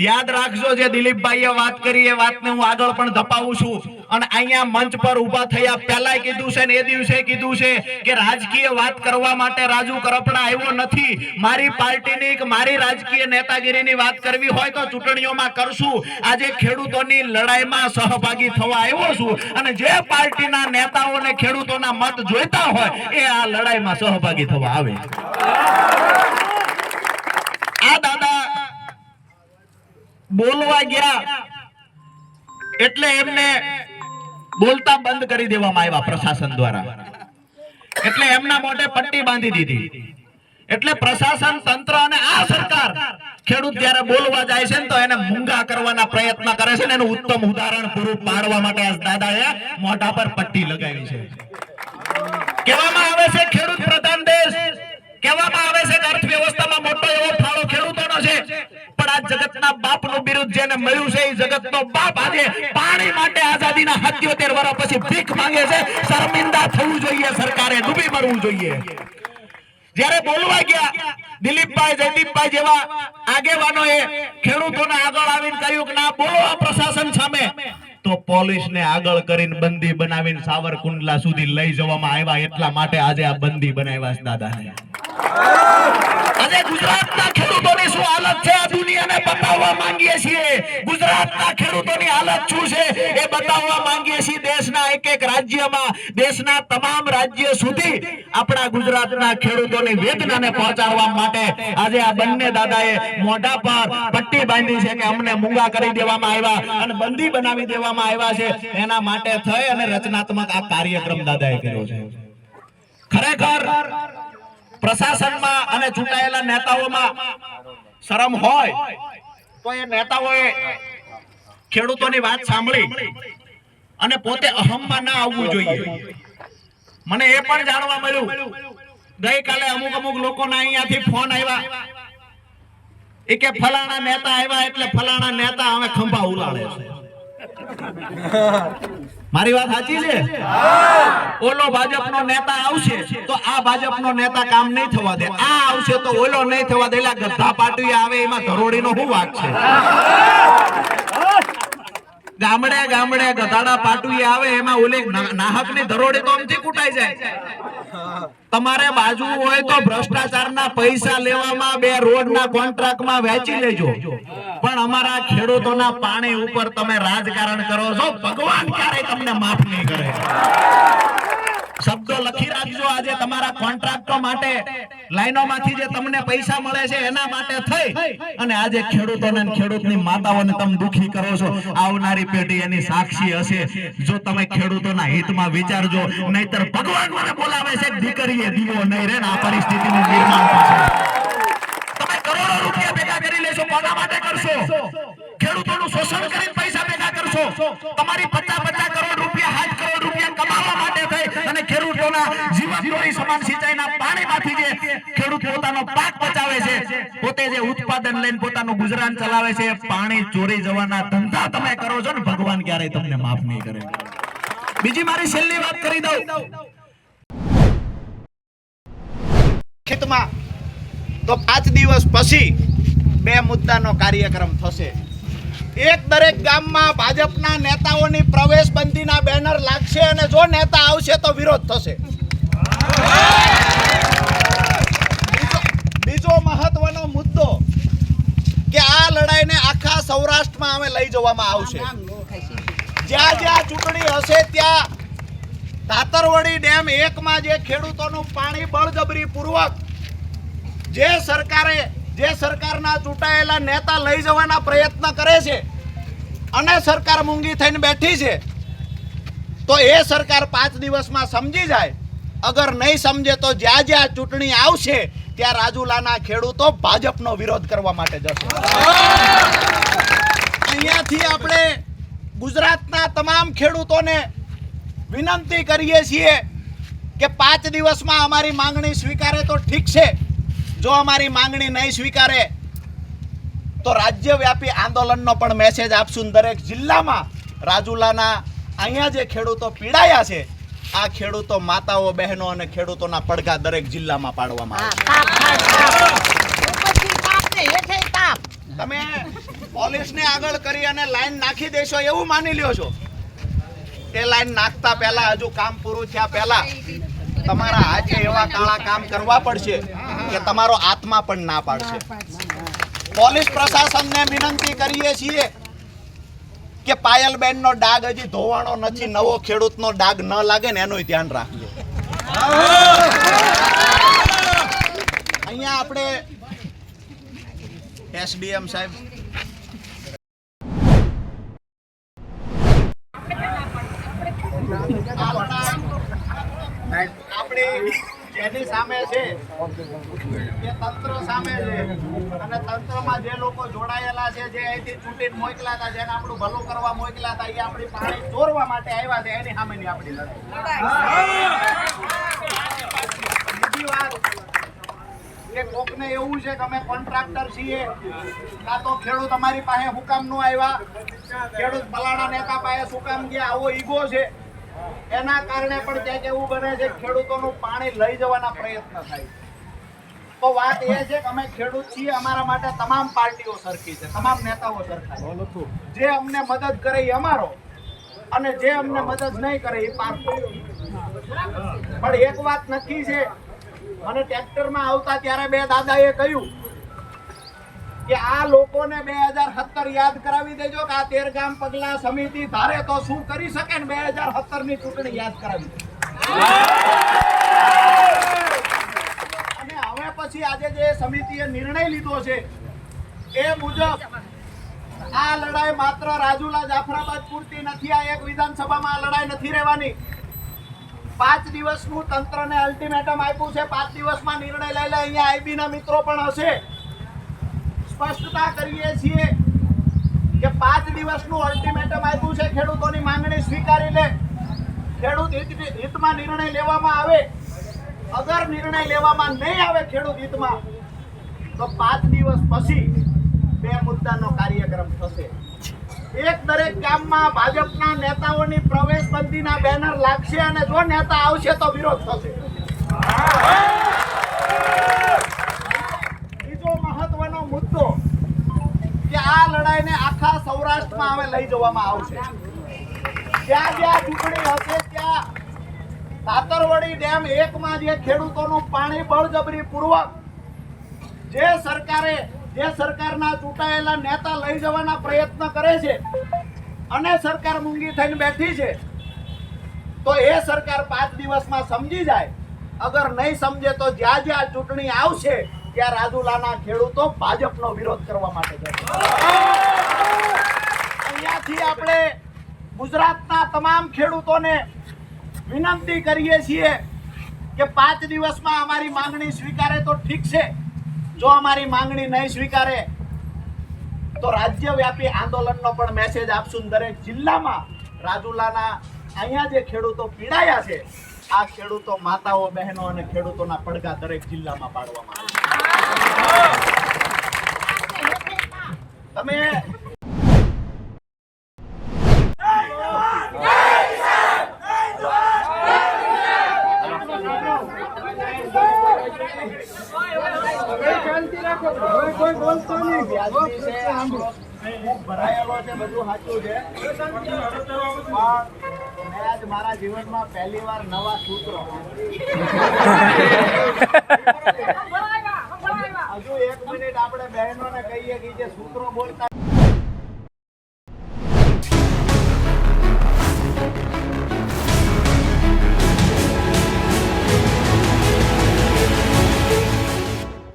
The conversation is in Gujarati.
યાદ રાખજો, જે દિલીપભાઈએ વાત કરી, એ વાતને હું આગળ પણ ધપાવું છું. અને અહીંયા મંચ પર ઊભા થયા પહેલા કીધું છે ને એ દિવસે કીધું છે કે રાજકીય વાત કરવા માટે રાજુ કરપડા આવ્યો નથી. મારી પાર્ટીની કે મારી રાજકીય નેતાગીરીની વાત કરવી હોય તો ચૂંટણીઓમાં કરશું. આજે ખેડૂતોની લડાઈમાં સહભાગી થવા આવ્યો છું. અને જે પાર્ટીના નેતાઓને ખેડૂતોના મત જોઈતા હોય, એ આ લડાઈમાં સહભાગી થવા આવે આ દાદા બોલવા ગયા. એટલે એમને બોલતા બંધ કરી દેવામાં આવ્યા પ્રશાસન દ્વારા. એટલે એમના મોઢે પટ્ટી બાંધી દીધી. એટલે પ્રશાસન તંત્ર અને આ સરકાર ખેડૂત જયારે બોલવા જાય છે તો એને મૂંગા કરવાના પ્રયત્ન કરે છે એનું ઉત્તમ ઉદાહરણ પૂરું પાડવા માટે આ દાદાએ મોઢા પર પટ્ટી લગાવી છે. કહેવામાં આવે છે ખેડૂત પ્રધાન દેશ. કહેવામાં આવે છે કે અર્થવ્યવસ્થામાં મોટો એવો ફાળો ખેડૂતોનો છે પણ આ જગતના બાપનું બિરુદ જેને મળ્યું છે, એ જગતનો બાપ આજે પાણી માટે આઝાદીના 77 વર્ષ પછી ભીખ માંગે છે. શરમિંદા થવું જોઈએ, સરકારે ડૂબી મરવું જોઈએ. જ્યારે બોલવા ગયા, દિલીપભાઈ, જયદીપભાઈ જેવા આગેવાનોએ ખેડૂતોને આગળ આવીને કહ્યું કે, ના, બોલો આ પ્રશાસન સામે. તો પોલીસને આગળ કરીને બંદી બનાવીને સાવરકુંડલા સુધી લઈ જવામાં આવ્યા. એટલા માટે આજે આ બંદી બનાવ્યા દાદાને. આજે ગુજરાતના ખેડૂતોની શું હાલત છે? આ દુનિયાને બતાવવા માંગીએ છીએ. ગુજરાતના ખેડૂતોની હાલત શું છે? એ બતાવવા માંગીએ છીએ દેશના એક એક રાજ્યમાં, દેશના તમામ રાજ્ય સુધી આપણા ગુજરાતના ખેડૂતોની વેદનાને પહોંચાડવા માટે આજે આ બંને દાદાએ મોઢા પર પટ્ટી બાંધી છે કે અમને મૂંગા કરી દેવામાં આવ્યા અને બંદી બનાવી દેવામાં આવ્યા છે. એના માટે થઈ અને રચનાત્મક આ કાર્યક્રમ દાદાએ કર્યો છે. ખરેખર પ્રશાસનમાં અને ચૂંટાયેલા નેતાઓમાં શરમ હોય તો એ નેતાઓએ ખેડૂતોની વાત સાંભળી અને પોતે અહમમાં ના આવવું જોઈએ. મને એ પણ જાણવા મળ્યું. ગઈકાલે અમુક અમુક લોકોના અહીંયાથી ફોન આવ્યા. એ કે ફલાણા નેતા આવ્યા એટલે ફલાણા નેતા હવે ખંભા ઉલાડે છે. મારી વાત સાચી છે? ઓલો ભાજપનો નેતા આવશે તો આ ભાજપનો નેતા કામ નહીં થવા દે. આ આવશે તો ઓલો નહીં થવા દે. એટલે ગધા પાટવી આવે એમાં ધરોડીનો શું વાક છે? ગામડે ગામડે ગધાડા પાટવી આવે, એમાં ઓલી નાહક નાહકની ધરોડે તો આમથી કૂટાઈ જાય. તમારે બાજુ હોય તો ભ્રષ્ટાચારના પૈસા લેવામાં બે રોડના કોન્ટ્રાક્ટમાં વેચી લેજો. પણ અમારા ખેડૂતોના પાણી ઉપર તમે રાજકારણ કરો છો, ભગવાન ક્યારે તમને માફ નહીં કરે. શબ્દો લખી રાખજો આજે તમારા કોન્ટ્રાક્ટો માટે. લાઈનોમાંથી જે તમને પૈસા મળે છે એના માટે થઈ. અને આજે ખેડૂતોને ખેડૂતની માતાઓને તમે દુખી કરો છો. આવનારી પેઢી એની સાક્ષી હશે. જો તમે ખેડૂતોના હિતમાં વિચારજો, નહીતર ભગવાન મને બોલાવે છે, દીકરીએ દીવો નહીં રે ને આ પરિસ્થિતિનું નિર્માણ થશે. તમે કરોડો રૂપિયા ભેગા કરી લેશો કોના માટે કરશો. ખેડૂતોનું શોષણ કરીને પૈસા ભેગા કરશો. તમારી પચાસ ખેડૂતોના જીવન સમાન સિંચાઈના પાણીમાંથી જે ખેડૂત પોતાનો પાક બચાવે છે, પોતે જે ઉત્પાદન લઈને પોતાનું ગુજરાન ચલાવે છે, પાણી ચોરી જવાના ધંધા તમે કરો છો ને, ભગવાન ક્યારેય તમને માફ નહીં કરે. બીજી મારી છેલ્લી વાત કરી દઉં. ખેતમાં તો પાંચ દિવસ પછી બે મુદ્દાનો કાર્યક્રમ થશે. એક દરેક ગામમાં ભાજપના નેતાઓની પ્રવેશ બંધીના બેનર લાગશે અને જો નેતા આવશે તો વિરોધ થશે. બીજો મહત્વનો મુદ્દો કે આ લડાઈને આખા સૌરાષ્ટ્રમાં અમે લઈ જવામાં આવશે. જ્યાં જ્યાં ચૂંટણી હશે ત્યાં ધાતરવડી ડેમ એકમાં જે ખેડૂતોનું પાણી બળજબરી પૂર્વક જે સરકારે જે સરકારના ચૂંટાયેલા નેતા લઈ જવાના પ્રયત્ન કરે છે અને સરકાર મૂંગી થઈને બેઠી છે, તો એ સરકાર પાંચ દિવસમાં સમજી જાય. અગર નહીં સમજે તો જ્યાં જ્યાં ચૂંટણી આવશે, ત્યાં રાજુલાના ખેડૂતો ભાજપનો વિરોધ કરવા માટે જશે. અહીંયાથી આપણે ગુજરાતના તમામ ખેડૂતોને વિનંતી કરીએ છીએ કે પાંચ દિવસમાં અમારી માંગણી સ્વીકારે તો ઠીક છે. જો અમારી માંગણી નહીં સ્વીકારે તો રાજ્યવ્યાપી આંદોલનનો પણ મેસેજ આપશું દરેક જિલ્લામાં. રાજુલાના અહીંયા જે ખેડૂતો પીડાયા છે આ ખેડૂતો માતાઓ બહેનો અને ખેડૂતોના પડઘા દરેક જિલ્લામાં પાડવામાં આવશે તમે પોલીસને આગળ કરી અને લાઈન નાખી દેશો એવું માની લ્યો છો. એ લાઈન નાખતા પહેલા હજુ કામ પૂરું થયા પહેલા તમારા હાથે એવા કાળા કામ કરવા પડશે કે તમારો આત્મા પણ ના પાડશે. પોલીસ પ્રશાસનને વિનંતી કરીએ છીએ કે પાયલબેન નો ડાગ હજી ધોવાણો નથી, નવો ખેડૂતનો ડાગ ન લાગે ને એનું ધ્યાન રાખજો. અહીંયા આપણે એસડીએમ સાહેબ આપણી એની સામે છે, એ તંત્ર સામે છે. અને તંત્રમાં જે લોકો જોડાયેલા છે, જે અહીંથી ચૂંટીને મોકલા હતા, જેને આપણું ભલું કરવા મોકલા હતા, એ આપણી પાણી ચોરવા માટે આવ્યા છે, એની સામેની આપણી લડાઈ. બીજી વાત કે કોકને એવું છે કે અમે કોન્ટ્રાક્ટર છીએ, કાં તો ખેડૂત અમારી પાસે હુકામ નો આવ્યા, ખેડૂત ફલાણા નેતા પાસે શું કામ ગયા, આવો ઈગો છે. એના કારણે પણ ક્યાંક એવું બને છે ખેડૂતોનું પાણી લઈ જવાના પ્રયત્ન થાય તો વાત એ છે કે અમે ખેડૂત છીએ અમારા માટે તમામ પાર્ટીઓ સરખી છે તમામ નેતાઓ સરખા છે. જે અમને મદદ કરે એ અમારો અને જે અમને મદદ નહીં કરે એ પાર્ટી પણ એક વાત નક્કી છે મને ટ્રેક્ટરમાં આવતા ત્યારે બે દાદાએ કહ્યું કે આ લોકોને બે હજાર સત્તર યાદ કરાવી દેજો કે આ તેર ગામ પગલા સમિતિ ધારે તો શું કરી શકે ને બે હજાર સત્તરની ચૂંટણી યાદ કરાવી અને હવે પછી આજે જે સમિતિએ નિર્ણય લીધો છે, એ મુજબ આ લડાઈ માત્ર રાજુલા જાફરાબાદ પૂરતી નથી, આ એક વિધાનસભામાં આ લડાઈ નથી રહેવાની. પાંચ દિવસનું તંત્રને અલ્ટિમેટમ આપ્યું છે, પાંચ દિવસમાં નિર્ણય લઈ લે, અહીંયા આઈબીના મિત્રો પણ હશે. સ્પષ્ટતા કરીએ છીએ કે પાંચ દિવસનું અલ્ટિમેટમ આપ્યું છે ખેડૂતોની માંગણી સ્વીકારી લે ખેડૂત હિત- હિતમાં નિર્ણય લેવામાં આવે. અગર નિર્ણય લેવામાં નહીં આવે ખેડૂત હિતમાં, તો પાંચ દિવસ પછી બે મુદ્દાનો કાર્યક્રમ થશે. એક દરેક ગામમાં ભાજપના નેતાઓની પ્રવેશબંધીના બેનર લાગશે અને જો નેતા આવશે તો વિરોધ થશે બીજો મહત્વનો મુદ્દો કે આ આખા સૌરાષ્ટ્રમાં હવે લઈ જવામાં આવશે. જ્યાં જ્યાં ચૂંટણી હશે, ત્યાં તાતરવડી ડેમ એકમાં જે ખેડૂતોનું પાણી બળજબરી પૂર્વક જે સરકારે, જે સરકારના ચૂંટાયેલા નેતા લઈ જવાના પ્રયત્ન કરે છે અને સરકાર મૂંગી થઈને બેઠી છે, તો એ સરકાર પાંચ દિવસમાં સમજી જાય. અગર નહીં સમજે તો જ્યાં જ્યાં ચૂંટણી આવશે ત્યાં રાજુલાના ખેડૂતો ભાજપનો વિરોધ કરવા માટે અહીંયાથી આપણે ગુજરાતના તમામ ખેડૂતોને વિનંતી કરીએ છીએ કે પાંચ દિવસમાં અમારી માંગણી સ્વીકારે તો ઠીક છે. જો અમારી માંગણી નહીં સ્વીકારે, તો રાજ્યવ્યાપી આંદોલનનો પણ મેસેજ આપશું દરેક જિલ્લામાં. રાજુલાના અહીંયા જે ખેડૂતો પીડાયા છે, આ ખેડૂતો માતાઓ, બહેનો અને ખેડૂતોના પડઘા દરેક જિલ્લામાં પાડવામાં આવશે તમે ભરાયેલો છે બધું સાચું છે મેં આજ મારા જીવનમાં પહેલી વાર નવા સૂત્રો.